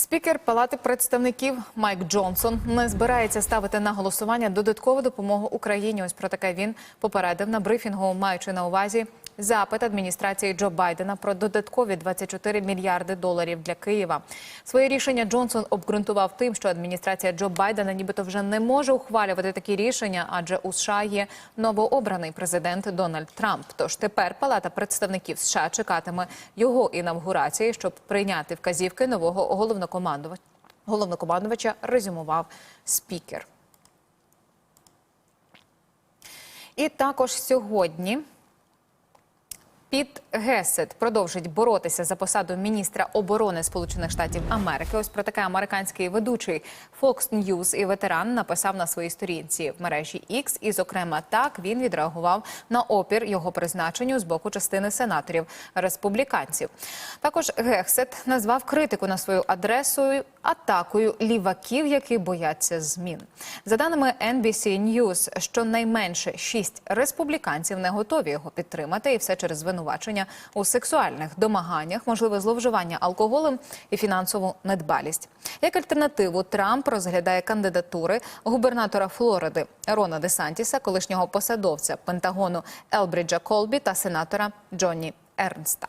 Спікер Палати представників Майк Джонсон не збирається ставити на голосування додаткову допомогу Україні. Ось про таке він попередив на брифінгу, маючи на увазі запит адміністрації Джо Байдена про додаткові 24 мільярди доларів для Києва. Своє рішення Джонсон обґрунтував тим, що адміністрація Джо Байдена нібито вже не може ухвалювати такі рішення, адже у США є новообраний президент Дональд Трамп. Тож тепер Палата представників США чекатиме його інавгурації, щоб прийняти вказівки нового головнокомандувача. Головнокомандувача резюмував спікер. І також сьогодні Піт Гесет продовжить боротися за посаду міністра оборони Сполучених Штатів Америки. Ось про таке американський ведучий Fox News і ветеран написав на своїй сторінці в мережі X. І, зокрема, так він відреагував на опір його призначенню з боку частини сенаторів республіканців. Також Гесет назвав критику на свою адресу атакою ліваків, які бояться змін. За даними NBC News, щонайменше шість республіканців не готові його підтримати, і все через звинувачення у сексуальних домаганнях, можливе зловживання алкоголем і фінансову недбалість. Як альтернативу Трамп розглядає кандидатури губернатора Флориди Рона Десантіса, колишнього посадовця Пентагону Елбриджа Колбі та сенатора Джонні Ернста.